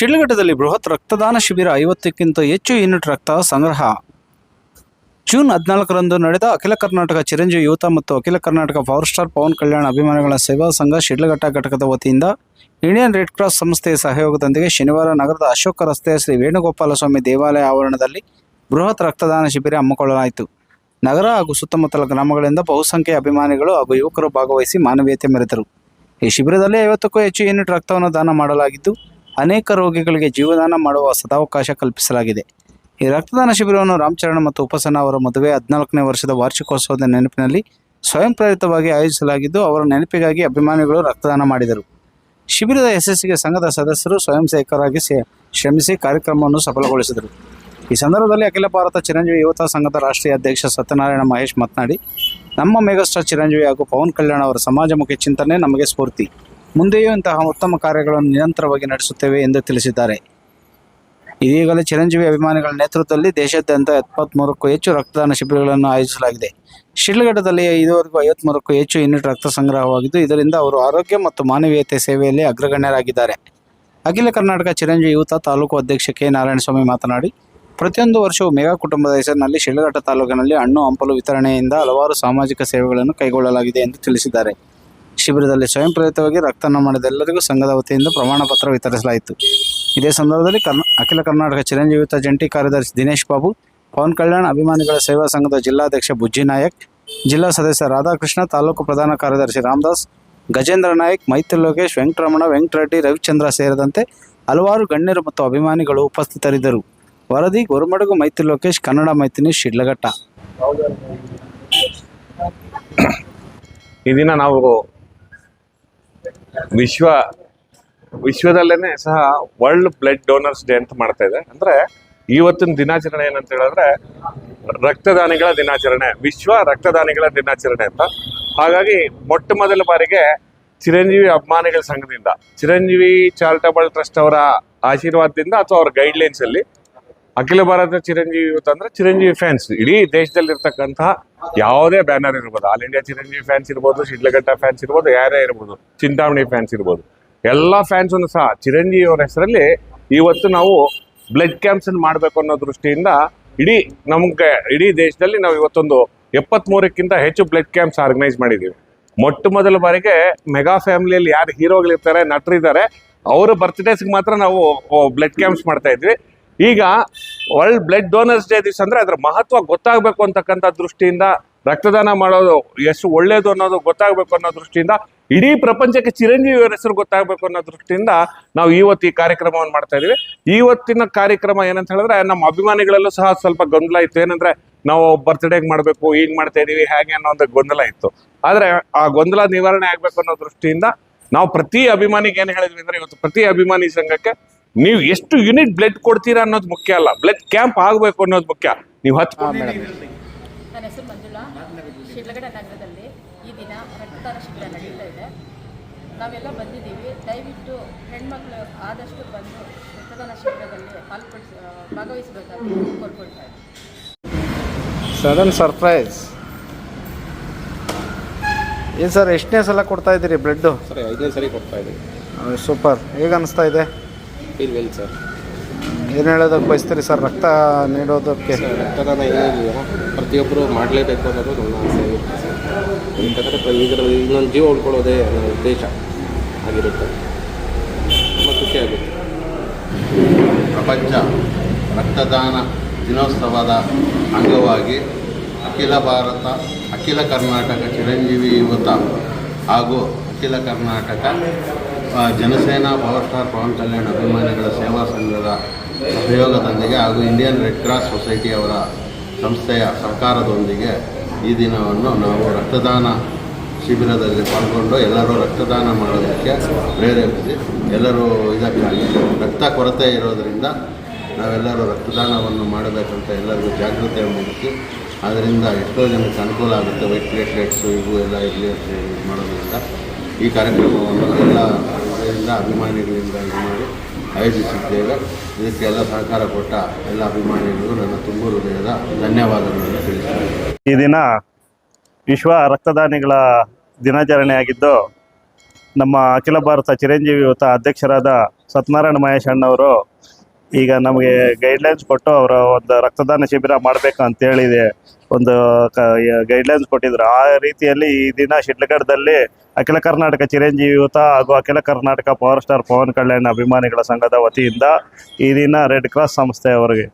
ಶಿಡ್ಲಘಟ್ಟದಲ್ಲಿ ಬೃಹತ್ ರಕ್ತದಾನ ಶಿಬಿರ ಐವತ್ತಕ್ಕಿಂತ ಹೆಚ್ಚು ಯೂನಿಟ್ ರಕ್ತ ಸಂಗ್ರಹ. ಜೂನ್ ಹದಿನಾಲ್ಕರಂದು ನಡೆದ ಅಖಿಲ ಕರ್ನಾಟಕ ಚಿರಂಜೀವಿ ಯುವತ ಮತ್ತು ಅಖಿಲ ಕರ್ನಾಟಕ ಪವರ್ ಸ್ಟಾರ್ ಪವನ್ ಕಲ್ಯಾಣ ಅಭಿಮಾನಿಗಳ ಸೇವಾ ಸಂಘ ಶಿಡ್ಲಘಟ್ಟ ಘಟಕದ ವತಿಯಿಂದ ಇಂಡಿಯನ್ ರೆಡ್ ಕ್ರಾಸ್ ಸಂಸ್ಥೆಯ ಸಹಯೋಗದೊಂದಿಗೆ ಶನಿವಾರ ನಗರದ ಅಶೋಕ ರಸ್ತೆಯ ಶ್ರೀ ವೇಣುಗೋಪಾಲ ಸ್ವಾಮಿ ದೇವಾಲಯ ಆವರಣದಲ್ಲಿ ಬೃಹತ್ ರಕ್ತದಾನ ಶಿಬಿರ ಹಮ್ಮಿಕೊಳ್ಳಲಾಯಿತು. ನಗರ ಹಾಗೂ ಸುತ್ತಮುತ್ತಲ ಗ್ರಾಮಗಳಿಂದ ಬಹುಸಂಖ್ಯೆಯ ಅಭಿಮಾನಿಗಳು ಹಾಗೂ ಯುವಕರು ಭಾಗವಹಿಸಿ ಮಾನವೀಯತೆ ಮೆರೆದರು ಈ ಶಿಬಿರದಲ್ಲಿ ಐವತ್ತಕ್ಕೂ ಹೆಚ್ಚು ಯೂನಿಟ್ ರಕ್ತವನ್ನು ದಾನ ಮಾಡಲಾಗಿದ್ದು ಅನೇಕ ರೋಗಿಗಳಿಗೆ ಜೀವದಾನ ಮಾಡುವ ಸದಾವಕಾಶ ಕಲ್ಪಿಸಲಾಗಿದೆ. ಈ ರಕ್ತದಾನ ಶಿಬಿರವನ್ನು ರಾಮಚರಣ್ ಮತ್ತು ಉಪಸನ್ನ ಅವರ ಮದುವೆ ಹದಿನಾಲ್ಕನೇ ವರ್ಷದ ವಾರ್ಷಿಕೋತ್ಸವದ ನೆನಪಿನಲ್ಲಿ ಸ್ವಯಂ ಪ್ರೇರಿತವಾಗಿ ಆಯೋಜಿಸಲಾಗಿದ್ದು, ಅವರ ನೆನಪಿಗಾಗಿ ಅಭಿಮಾನಿಗಳು ರಕ್ತದಾನ ಮಾಡಿದರು. ಶಿಬಿರದ ಯಶಸ್ಸಿಗೆ ಸಂಘದ ಸದಸ್ಯರು ಸ್ವಯಂ ಸೇವಕರಾಗಿ ಶ್ರಮಿಸಿ ಕಾರ್ಯಕ್ರಮವನ್ನು ಸಫಲಗೊಳಿಸಿದರು. ಈ ಸಂದರ್ಭದಲ್ಲಿ ಅಖಿಲ ಭಾರತ ಚಿರಂಜೀವಿ ಯುವತ ಸಂಘದ ರಾಷ್ಟ್ರೀಯ ಅಧ್ಯಕ್ಷ ಸತ್ಯನಾರಾಯಣ ಮಹೇಶ್ ಮಾತನಾಡಿ, ನಮ್ಮ ಮೆಗಾಸ್ಟಾರ್ ಚಿರಂಜೀವಿ ಹಾಗೂ ಪವನ್ ಕಲ್ಯಾಣ್ ಅವರ ಸಮಾಜಮುಖಿ ಚಿಂತನೆ ನಮಗೆ ಸ್ಫೂರ್ತಿ. ಮುಂದೆಯೂ ಇಂತಹ ಉತ್ತಮ ಕಾರ್ಯಗಳನ್ನು ನಿರಂತರವಾಗಿ ನಡೆಸುತ್ತೇವೆ ಎಂದು ತಿಳಿಸಿದ್ದಾರೆ. ಇದೀಗಲೇ ಚಿರಂಜೀವಿ ಅಭಿಮಾನಿಗಳ ನೇತೃತ್ವದಲ್ಲಿ ದೇಶಾದ್ಯಂತ ಎಪ್ಪತ್ಮೂರಕ್ಕೂ ಹೆಚ್ಚು ರಕ್ತದಾನ ಶಿಬಿರಗಳನ್ನು ಆಯೋಜಿಸಲಾಗಿದೆ. ಶಿಡ್ಲಘಟ್ಟದಲ್ಲಿ ಇದುವರೆಗೂ ಐವತ್ಮೂರಕ್ಕೂ ಹೆಚ್ಚು ಯೂನಿಟ್ ರಕ್ತ ಸಂಗ್ರಹವಾಗಿದ್ದು, ಇದರಿಂದ ಅವರು ಆರೋಗ್ಯ ಮತ್ತು ಮಾನವೀಯತೆ ಸೇವೆಯಲ್ಲಿ ಅಗ್ರಗಣ್ಯರಾಗಿದ್ದಾರೆ. ಅಖಿಲ ಕರ್ನಾಟಕ ಚಿರಂಜೀವಿ ಯುವತ ತಾಲೂಕು ಅಧ್ಯಕ್ಷ ಕೆ. ನಾರಾಯಣಸ್ವಾಮಿ ಮಾತನಾಡಿ, ಪ್ರತಿಯೊಂದು ವರ್ಷವೂ ಮೇಘಾ ಕುಟುಂಬದ ಹೆಸರಿನಲ್ಲಿ ಶಿಡ್ಲಘಟ್ಟ ತಾಲೂಕಿನಲ್ಲಿ ಹಣ್ಣು, ಹಂಪಲು ವಿತರಣೆಯಿಂದ ಹಲವಾರು ಸಾಮಾಜಿಕ ಸೇವೆಗಳನ್ನು ಕೈಗೊಳ್ಳಲಾಗಿದೆ ಎಂದು ತಿಳಿಸಿದ್ದಾರೆ. ಶಿಬಿರದಲ್ಲಿ ಸ್ವಯಂ ಪ್ರೇರಿತವಾಗಿ ರಕ್ತದಾನ ಮಾಡಿದ ಎಲ್ಲರಿಗೂ ಸಂಘದ ವತಿಯಿಂದ ಪ್ರಮಾಣ ಪತ್ರ ವಿತರಿಸಲಾಯಿತು. ಇದೇ ಸಂದರ್ಭದಲ್ಲಿ ಕರ್ನಾ, ಅಖಿಲ ಕರ್ನಾಟಕ ಚಿರಂಜೀವಿತ ಜಂಟಿ ಕಾರ್ಯದರ್ಶಿ ದಿನೇಶ್ ಬಾಬು, ಪವನ್ ಕಲ್ಯಾಣ್, ಅಭಿಮಾನಿಗಳ ಸೇವಾ ಸಂಘದ ಜಿಲ್ಲಾಧ್ಯಕ್ಷ ಬುಜ್ಜಿ ನಾಯಕ್, ಜಿಲ್ಲಾ ಸದಸ್ಯ ರಾಧಾಕೃಷ್ಣ, ತಾಲೂಕು ಪ್ರಧಾನ ಕಾರ್ಯದರ್ಶಿ ರಾಮದಾಸ್, ಗಜೇಂದ್ರ ನಾಯಕ್, ಮೈತ್ರಿ ಲೋಕೇಶ್, ವೆಂಕಟರಮಣ, ವೆಂಕಟರೆಡ್ಡಿ, ರವಿಚಂದ್ರ ಸೇರಿದಂತೆ ಹಲವಾರು ಗಣ್ಯರು ಮತ್ತು ಅಭಿಮಾನಿಗಳು ಉಪಸ್ಥಿತರಿದ್ದರು. ವರದಿ ಗೊರಮಡಗು ಮೈತ್ರಿ ಲೋಕೇಶ್, ಕನ್ನಡ ಮೈತ್ರಿ ಶಿಡ್ಲಘಟ್ಟ. ಈ ದಿನ ನಾವು ವಿಶ್ವ, ವಿಶ್ವದಲ್ಲೇನೆ ಸಹ ವರ್ಲ್ಡ್ ಬ್ಲಡ್ ಡೋನರ್ಸ್ ಡೇ ಅಂತ ಮಾಡ್ತಾ ಇದೆ. ಅಂದ್ರೆ ಇವತ್ತಿನ ದಿನಾಚರಣೆ ಏನಂತ ಹೇಳಿದ್ರೆ ರಕ್ತದಾನಿಗಳ ದಿನಾಚರಣೆ, ವಿಶ್ವ ರಕ್ತದಾನಿಗಳ ದಿನಾಚರಣೆ ಅಂತ. ಹಾಗಾಗಿ ಮೊಟ್ಟ ಮೊದಲ ಬಾರಿಗೆ ಚಿರಂಜೀವಿ ಅಭಿಮಾನಿಗಳ ಸಂಘದಿಂದ, ಚಿರಂಜೀವಿ ಚಾರಿಟಬಲ್ ಟ್ರಸ್ಟ್ ಅವರ ಆಶೀರ್ವಾದದಿಂದ ಅಥವಾ ಅವ್ರ ಗೈಡ್ಲೈನ್ಸ್ ಅಲ್ಲಿ ಅಖಿಲ ಭಾರತ ಚಿರಂಜೀವಿ ಯೂತ್ ಅಂದ್ರೆ ಚಿರಂಜೀವಿ ಫ್ಯಾನ್ಸ್ ಇಡೀ ದೇಶದಲ್ಲಿರ್ತಕ್ಕಂತಹ ಯಾವುದೇ ಬ್ಯಾನರ್ ಇರ್ಬೋದು. ಆಲ್ ಇಂಡಿಯಾ ಚಿರಂಜೀವಿ ಫ್ಯಾನ್ಸ್ ಇರ್ಬೋದು, ಶಿಡ್ಲಘಟ್ಟ ಫ್ಯಾನ್ಸ್ ಇರ್ಬೋದು, ಯಾರೇ ಇರ್ಬೋದು. ಚಿಂತಾಮಣಿ ಫ್ಯಾನ್ಸ್ ಇರ್ಬೋದು. ಎಲ್ಲ ಫ್ಯಾನ್ಸ್ ಸಹ ಚಿರಂಜೀವಿ ಅವರ ಹೆಸರಲ್ಲಿ ಇವತ್ತು ನಾವು ಬ್ಲಡ್ ಕ್ಯಾಂಪ್ಸ್ ಮಾಡಬೇಕು ಅನ್ನೋ ದೃಷ್ಟಿಯಿಂದ ಇಡೀ ನಮ್ಗೆ, ಇಡೀ ದೇಶದಲ್ಲಿ ನಾವು ಇವತ್ತೊಂದು ಎಪ್ಪತ್ಮೂರಕ್ಕಿಂತ ಹೆಚ್ಚು ಬ್ಲಡ್ ಕ್ಯಾಂಪ್ಸ್ ಆರ್ಗನೈಸ್ ಮಾಡಿದ್ದೀವಿ ಮೊಟ್ಟ ಮೊದಲ ಬಾರಿಗೆ ಮೆಗಾ ಫ್ಯಾಮಿಲಿಯಲ್ಲಿ ಯಾರು ಹೀರೋಗಳಿರ್ತಾರೆ ನಟರಿದ್ದಾರೆ, ಅವರ ಬರ್ತ್ಡೇಸ್ಗೆ ಮಾತ್ರ ನಾವು ಬ್ಲಡ್ ಕ್ಯಾಂಪ್ಸ್ ಮಾಡ್ತಾ ಇದ್ವಿ. ಈಗ ವರ್ಲ್ಡ್ ಬ್ಲಡ್ ಡೋನರ್ಸ್ ಡೇ ದಿವಸ ಅಂದ್ರೆ ಅದ್ರ ಮಹತ್ವ ಗೊತ್ತಾಗಬೇಕು ಅಂತಕ್ಕಂಥ ದೃಷ್ಟಿಯಿಂದ ರಕ್ತದಾನ ಮಾಡೋದು ಎಷ್ಟು ಒಳ್ಳೇದು ಅನ್ನೋದು ಗೊತ್ತಾಗಬೇಕು ಅನ್ನೋ ದೃಷ್ಟಿಯಿಂದ, ಇಡೀ ಪ್ರಪಂಚಕ್ಕೆ ಚಿರಂಜೀವಿಯವರ ಹೆಸರು ಗೊತ್ತಾಗಬೇಕು ಅನ್ನೋ ದೃಷ್ಟಿಯಿಂದ ನಾವು ಇವತ್ತು ಈ ಕಾರ್ಯಕ್ರಮವನ್ನು ಮಾಡ್ತಾ ಇದೀವಿ ಇವತ್ತಿನ ಕಾರ್ಯಕ್ರಮ ಏನಂತ ಹೇಳಿದ್ರೆ ನಮ್ಮ ಅಭಿಮಾನಿಗಳಲ್ಲೂ ಸಹ ಸ್ವಲ್ಪ ಗೊಂದಲ ಇತ್ತು. ಏನಂದ್ರೆ ನಾವು ಬರ್ತ್ಡೇಗೆ ಮಾಡಬೇಕು ಈಗ ಮಾಡ್ತಾ ಇದೀವಿ, ಹೇಗೆ ಅನ್ನೋ ಒಂದು ಗೊಂದಲ ಇತ್ತು. ಆದರೆ ಆ ಗೊಂದಲ ನಿವಾರಣೆ ಆಗ್ಬೇಕು ಅನ್ನೋ ದೃಷ್ಟಿಯಿಂದ ನಾವು ಪ್ರತಿ ಅಭಿಮಾನಿಗೆ ಏನು ಹೇಳಿದ್ವಿ ಅಂದ್ರೆ ಇವತ್ತು ಪ್ರತಿ ಅಭಿಮಾನಿ ಸಂಘಕ್ಕೆ ನೀವು ಎಷ್ಟು ಯೂನಿಟ್ ಬ್ಲಡ್ ಕೊಡ್ತೀರಾ ಅನ್ನೋದು ಮುಖ್ಯ ಅಲ್ಲ. ಬ್ಲಡ್ ಕ್ಯಾಂಪ್ ಆಗಬೇಕು ಅನ್ನೋದು ಮುಖ್ಯ. ನೀವು ಹತ್ತು ನನ್ನ ಹೆಸರು ಮಂಜುಳಾ. ನಗರದಲ್ಲಿ ಈ ದಿನ ರಕ್ತದಾನ ಶಿಬಿರ ನಡೀತಾ ಇದೆ. ನಾವೆಲ್ಲ ಬಂದಿದ್ದೀವಿ. ದಯವಿಟ್ಟು ಹೆಣ್ಮಕ್ಳು ಆದಷ್ಟು ಬಂದು ರಕ್ತದಾನ ಶಿಬಿರದಲ್ಲಿ ಪಾಲ್ಪಡಿಸ ಭಾಗವಹಿಸಬೇಕಾಗಿ ಕೋರ್ಕೊಳ್ತಾ ಇದ್ದೀನಿ ಸಡನ್ ಸರ್ಪ್ರೈಸ್ ಏನು ಸರ್ ಎಷ್ಟನೇ ಸಲ ಕೊಡ್ತಾ ಇದ್ದೀರಿ ಬ್ಲಡ್ಡು ಸರ್ ಐದನೇ ಸರಿ ಕೊಡ್ತಾ ಇದ್ದೀವಿ. ಸೂಪರ್ ಹೇಗೆ ಅನಿಸ್ತಾ ಇದೆ? Feel well sir. ಏನು ಹೇಳೋದಕ್ಕೆ ಬಯಸ್ತೀರಿ ಸರ್? ರಕ್ತ ನೀಡೋದಕ್ಕೆ? ಸರ್ ರಕ್ತದಾನ ಏನಿದೆಯೋ ಪ್ರತಿಯೊಬ್ಬರು ಮಾಡಲೇಬೇಕು ಅನ್ನೋದು ನನ್ನ ಆಸೆ ಇರುತ್ತೆ ಸರ್. ಯಾಕಂದರೆ ಇದರಲ್ಲಿ ಇನ್ನೊಂದು ಜೀವ ಉಳ್ಕೊಳ್ಳೋದೇ ನನ್ನ ಉದ್ದೇಶ ಆಗಿರುತ್ತೆ. ತುಂಬ ಖುಷಿಯಾಗುತ್ತೆ ಪ್ರಪಂಚ ರಕ್ತದಾನ ದಿನೋತ್ಸವದ ಅಂಗವಾಗಿ ಅಖಿಲ ಭಾರತ ಅಖಿಲ ಕರ್ನಾಟಕ ಚಿರಂಜೀವಿ ಯುವತ ಹಾಗೂ ಅಖಿಲ ಕರ್ನಾಟಕ ಜನಸೇನಾ ಪವರ್ ಸ್ಟಾರ್, ಪವನ್ ಕಲ್ಯಾಣ್, ಅಭಿಮಾನಿಗಳ ಸೇವಾ ಸಂಘದ ಸಹಯೋಗದೊಂದಿಗೆ ಹಾಗೂ ಇಂಡಿಯನ್ ರೆಡ್ ಕ್ರಾಸ್ ಸೊಸೈಟಿ ಅವರ ಸಂಸ್ಥೆಯ ಸರ್ಕಾರದೊಂದಿಗೆ ಈ ದಿನವನ್ನು ನಾವು ರಕ್ತದಾನ ಶಿಬಿರದಲ್ಲಿ ಪಾಲ್ಗೊಂಡು ಎಲ್ಲರೂ ರಕ್ತದಾನ ಮಾಡೋದಕ್ಕೆ ಪ್ರೇರೇಪಿಸಿ ಎಲ್ಲರೂ ಇದಕ್ಕಾಗಿ ರಕ್ತ ಕೊರತೆ ಇರೋದರಿಂದ ನಾವೆಲ್ಲರೂ ರಕ್ತದಾನವನ್ನು ಮಾಡಬೇಕಂತ ಎಲ್ಲರಿಗೂ ಜಾಗೃತಿ ಮೂಡಿಸಿ ಅದರಿಂದ ಎಷ್ಟೋ ಜನಕ್ಕೆ ಅನುಕೂಲ ಆಗುತ್ತೆ ವೈಟ್ ಪ್ಲೇಟ್ಲೆಟ್ಸು ಇವು ಎಲ್ಲ ಇದು ಮಾಡೋದ್ರಿಂದ ಈ ಕಾರ್ಯಕ್ರಮವನ್ನು ಎಲ್ಲ ಇದರಿಂದ ಅಭಿಮಾನಿಗಳಿಂದ ಇದು ಮಾಡಿ ಆಯೋಜಿಸಿದ್ದೇವೆ. ಇದಕ್ಕೆಲ್ಲ ಸಹಕಾರ ಕೊಟ್ಟ ಎಲ್ಲ ಅಭಿಮಾನಿಗಳಿಗೂ ನನ್ನ ತುಂಬ ಹೃದಯದ ಧನ್ಯವಾದಗಳನ್ನು ತಿಳಿಸ್ತೇನೆ. ಈ ದಿನ ವಿಶ್ವ ರಕ್ತದಾನಿಗಳ ದಿನಾಚರಣೆ ಆಗಿದ್ದು, ನಮ್ಮ ಅಖಿಲ ಭಾರತ ಚಿರಂಜೀವಿ ಯುವತ ಅಧ್ಯಕ್ಷರಾದ ಸತ್ಯನಾರಾಯಣ ಮಹೇಶ್ ಅಣ್ಣವರು ಈಗ ನಮಗೆ ಗೈಡ್ಲೈನ್ಸ್ ಕೊಟ್ಟು ಅವರ ಒಂದು ರಕ್ತದಾನ ಶಿಬಿರ ಮಾಡಬೇಕು ಅಂತೇಳಿದೆ ಒಂದು ಗೈಡ್ಲೈನ್ಸ್ ಕೊಟ್ಟಿದ್ರು. ಆ ರೀತಿಯಲ್ಲಿ ಈ ದಿನ ಶಿಡ್ಲಘಟ್ಟದಲ್ಲಿ ಅಖಿಲ ಕರ್ನಾಟಕ ಚಿರಂಜೀವಿ ಯುವತ ಹಾಗೂ ಅಖಿಲ ಕರ್ನಾಟಕ ಪವರ್ ಸ್ಟಾರ್ ಪವನ್ ಕಲ್ಯಾಣ ಅಭಿಮಾನಿಗಳ ಸಂಘದ ವತಿಯಿಂದ ಈ ದಿನ ರೆಡ್ ಕ್ರಾಸ್ ಸಂಸ್ಥೆಯವರಿಗೆ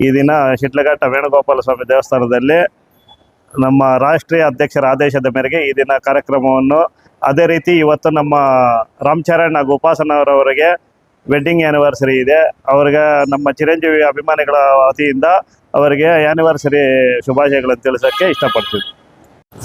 ಈ ದಿನ ಶಿಡ್ಲಘಟ್ಟ ವೇಣುಗೋಪಾಲ ಸ್ವಾಮಿ ದೇವಸ್ಥಾನದಲ್ಲಿ ನಮ್ಮ ರಾಷ್ಟ್ರೀಯ ಅಧ್ಯಕ್ಷರ ಆದೇಶದ ಮೇರೆಗೆ ಈ ದಿನ ಕಾರ್ಯಕ್ರಮವನ್ನು ಅದೇ ರೀತಿ ಇವತ್ತು ನಮ್ಮ ರಾಮಚರಣ್ ಹಾಗೂ ಉಪಾಸನವರವರಿಗೆ ವೆಡ್ಡಿಂಗ್ ಆ್ಯನಿವರ್ಸರಿ ಇದೆ. ಅವ್ರಿಗೆ ನಮ್ಮ ಚಿರಂಜೀವಿ ಅಭಿಮಾನಿಗಳ ವತಿಯಿಂದ ಅವರಿಗೆ ಆ್ಯನಿವರ್ಸರಿ ಶುಭಾಶಯಗಳನ್ನು ತಿಳಿಸೋಕ್ಕೆ ಇಷ್ಟಪಡ್ತೀವಿ.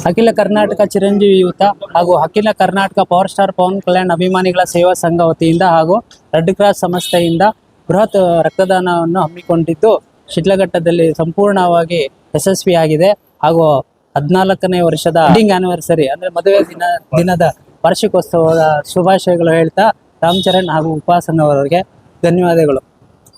ಅಖಿಲ ಕರ್ನಾಟಕ ಚಿರಂಜೀವಿ ಯೂತ ಹಾಗೂ ಅಖಿಲ ಕರ್ನಾಟಕ ಪವರ್ ಸ್ಟಾರ್ ಪವನ್ ಕಲ್ಯಾಣ್ ಅಭಿಮಾನಿಗಳ ಸೇವಾ ಸಂಘ ವತಿಯಿಂದ ಹಾಗೂ ರೆಡ್ ಕ್ರಾಸ್ ಸಂಸ್ಥೆಯಿಂದ ಬೃಹತ್ ರಕ್ತದಾನವನ್ನು ಹಮ್ಮಿಕೊಂಡಿದ್ದು ಶಿಡ್ಲಘಟ್ಟದಲ್ಲಿ ಸಂಪೂರ್ಣವಾಗಿ ಯಶಸ್ವಿಯಾಗಿದೆ ಹಾಗೂ ಹದಿನಾಲ್ಕನೇ ವರ್ಷದ ವೆಡ್ಡಿಂಗ್ ಆನಿವರ್ಸರಿ ಅಂದ್ರೆ ಮದುವೆ ದಿನ ದಿನದ ವಾರ್ಷಿಕೋತ್ಸವದ ಶುಭಾಶಯಗಳು ಹೇಳ್ತಾ ರಾಮಚರಣ್ ಹಾಗೂ ಉಪಾಸನವರಿಗೆ ಧನ್ಯವಾದಗಳು.